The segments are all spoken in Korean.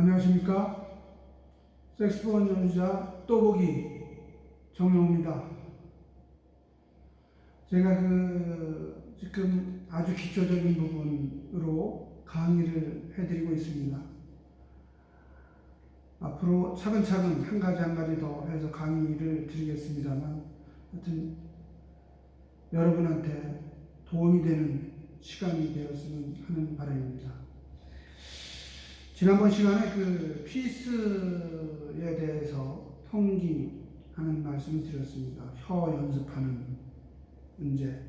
안녕하십니까? 섹스폰 연주자 또보기 정용입니다. 제가 그 지금 아주 기초적인 부분으로 강의를 해드리고 있습니다. 앞으로 차근차근 한 가지 한 가지 더 해서 강의를 드리겠습니다만, 하여튼 여러분한테 도움이 되는 시간이 되었으면 하는 바람입니다. 지난번 시간에 그 피스에 대해서 통기하는 말씀을 드렸습니다. 혀 연습하는 문제.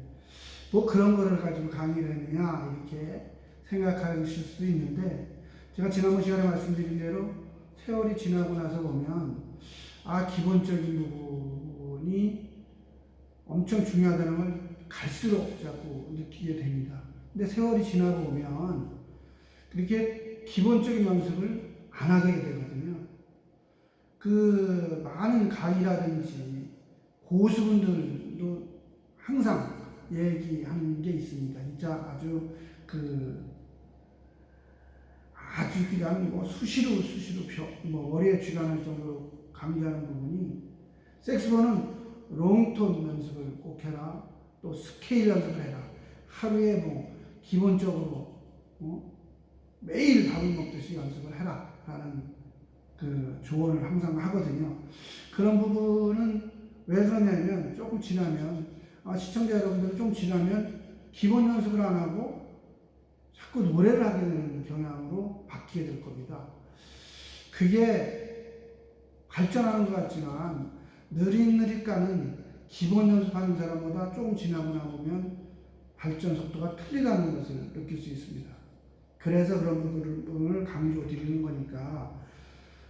뭐 그런 거를 가지고 강의를 했느냐 이렇게 생각하실 수도 있는데 제가 지난번 시간에 말씀드린 대로 세월이 지나고 나서 보면 아 기본적인 부분이 엄청 중요하다는 걸 갈수록 자꾸 느끼게 됩니다. 근데 세월이 지나고 보면 그렇게 기본적인 연습을 안 하게 되거든요. 그 많은 강의라든지 고수분들도 항상 얘기하는 게 있습니다. 진짜 아주 그 아주 그냥 뭐 수시로 수시로 벼, 뭐 머리에 쥐가날 정도로 강조하는 부분이 색스폰은 롱톤 연습을 꼭 해라. 또 스케일 연습을 해라. 하루에 뭐 기본적으로 어? 매일 밥을 먹듯이 연습을 해라. 라는 그 조언을 항상 하거든요. 그런 부분은 왜 그러냐면 조금 지나면 아, 시청자 여러분들 좀 지나면 기본 연습을 안 하고 자꾸 노래를 하게 되는 경향으로 바뀌게 될 겁니다. 그게 발전하는 것 같지만 느릿느릿 가는 기본 연습하는 사람보다 조금 지나고 나보면 발전 속도가 틀리다는 것을 느낄 수 있습니다. 그래서 그런 부분을 강조 드리는 거니까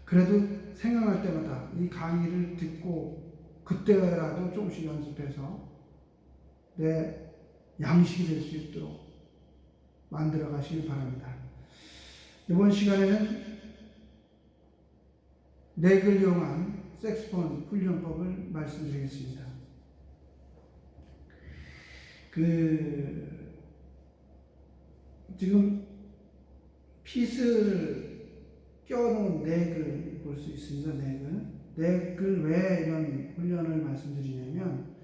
그래도 생각날 때마다 이 강의를 듣고 그때라도 조금씩 연습해서 내 양식이 될 수 있도록 만들어 가시길 바랍니다. 이번 시간에는 넥을 이용한 색스폰 훈련법을 말씀드리겠습니다. 그 지금 피스를 껴놓은 넥을 볼 수 있습니다. 넥을 넥을 왜 이런 훈련을 말씀드리냐면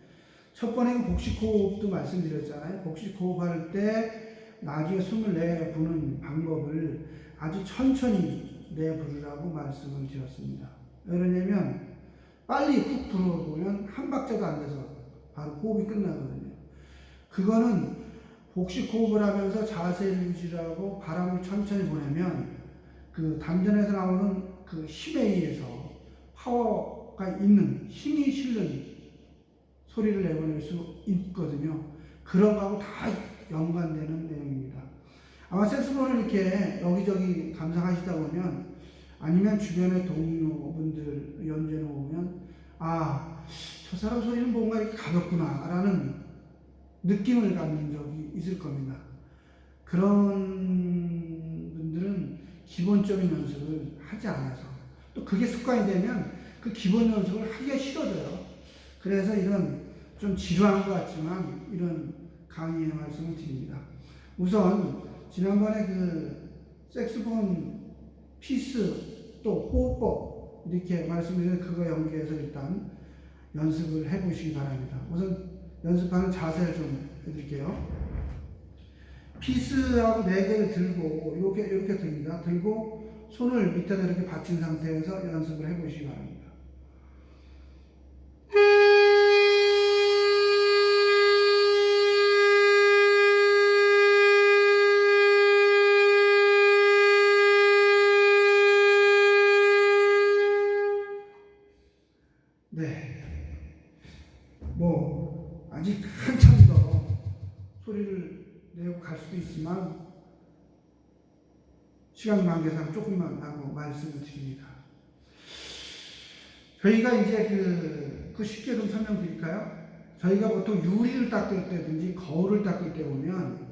첫 번에는 복식 호흡도 말씀드렸잖아요. 복식 호흡 할 때 나중에 숨을 내부는 방법을 아주 천천히 내부르라고 말씀을 드렸습니다. 왜냐면 빨리 훅 불어보면 한 박자도 안 돼서 바로 호흡이 끝나거든요. 그거는 복식 호흡을 하면서 자세를 유지하고 바람을 천천히 보내면 그 담전에서 나오는 그 힘에 의해서 파워가 있는 힘이 실는 소리를 내보낼 수 있거든요. 그런 거하고 다 연관되는 내용입니다. 아마 색소폰을 이렇게 여기저기 감상하시다 보면 아니면 주변의 동료분들 연주해 놓으면 아, 저 사람 소리는 뭔가 이렇게 가볍구나 라는 느낌을 갖는 적이 있을 겁니다. 그런 분들은 기본적인 연습을 하지 않아서 또 그게 습관이 되면 그 기본 연습을 하기가 싫어져요. 그래서 이런 좀 지루한 것 같지만 이런 강의의 말씀을 드립니다. 우선 지난번에 그 색스폰 피스 또 호흡법 이렇게 말씀드린 그거 연계해서 일단 연습을 해보시기 바랍니다. 우선 연습하는 자세를 좀 해드릴게요. 피스하고 네 개를 들고 이렇게 이렇게 듭니다. 들고 손을 밑에다 이렇게 받친 상태에서 연습을 해보시기 바랍니다. 갈 수도 있지만 시간 관계상 조금만 하고 말씀을 드립니다. 저희가 이제 그, 그 쉽게 좀 설명드릴까요? 저희가 보통 유리를 닦을 때든지 거울을 닦을 때 보면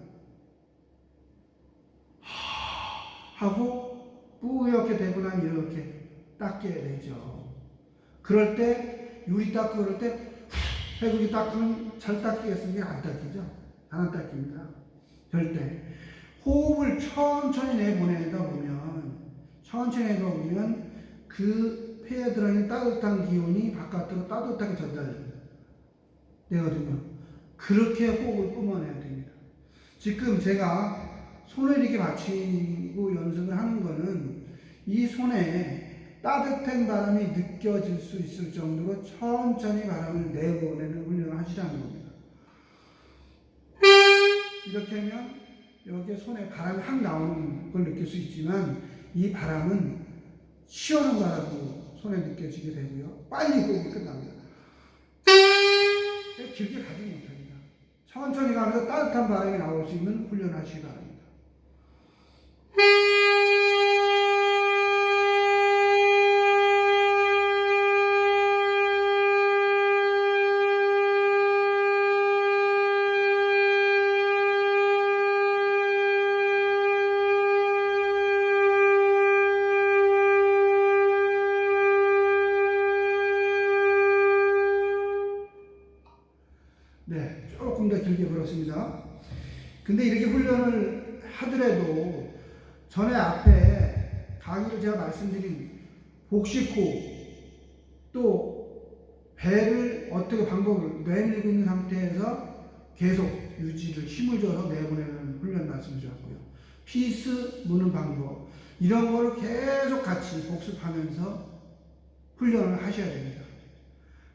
하고 뿌옇게 되고 난 이렇게 닦게 되죠. 그럴 때 유리 닦고 그럴 때 해구기 닦으면 잘 닦이겠습니까? 안 닦이죠? 안 닦입니다. 절대. 호흡을 천천히 내보내다 보면 천천히 해보면 그 폐에 들어있는 따뜻한 기운이 바깥으로 따뜻하게 전달되거든요. 그렇게 호흡을 뿜어내야 됩니다. 지금 제가 손을 이렇게 받치고 연습을 하는 거는 이 손에 따뜻한 바람이 느껴질 수 있을 정도로 천천히 바람을 내보내는 훈련을 하시라는 겁니다. 이렇게 하면 여기에 손에 바람이 확 나오는 걸 느낄 수 있지만 이 바람은 시원한 바람으로 손에 느껴지게 되고요. 빨리 호흡이 끝납니다. 길게 가지 못합니다. 천천히 가면서 따뜻한 바람이 나올 수 있는 훈련을 하시기 바랍니다. 네, 길게 걸었습니다. 근데 이렇게 훈련을 하더라도 전에 앞에 강의를 제가 말씀드린 복식호 또 배를 어떻게 방법을 내밀고 있는 상태에서 계속 유지를 힘을 줘서 내보내는 훈련 말씀 드렸고요. 피스 무는 방법 이런 거를 계속 같이 복습하면서 훈련을 하셔야 됩니다.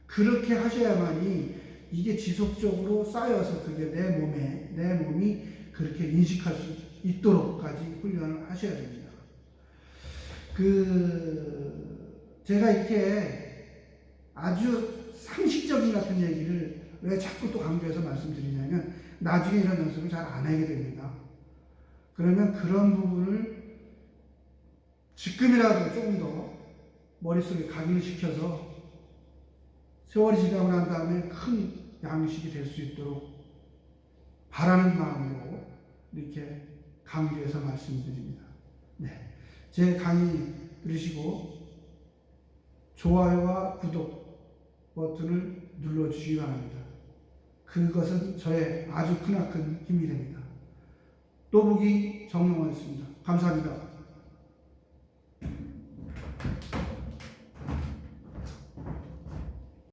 그렇게 하셔야만이 이게 지속적으로 쌓여서 그게 내 몸에 내 몸이 그렇게 인식할 수 있도록까지 훈련을 하셔야 됩니다. 그 제가 이렇게 아주 상식적인 같은 얘기를 왜 자꾸 또 강조해서 말씀드리냐면 나중에 이런 연습을 잘 안 하게 됩니다. 그러면 그런 부분을 지금이라도 조금 더 머릿속에 각인시켜서 세월이 지나고 난 다음에 큰 양식이 될 수 있도록 바라는 마음으로 이렇게 강조해서 말씀드립니다. 네. 제 강의 들으시고 좋아요와 구독 버튼을 눌러주시기 바랍니다. 그것은 저의 아주 크나큰 힘이 됩니다. 또 보기 정명하였습니다. 감사합니다.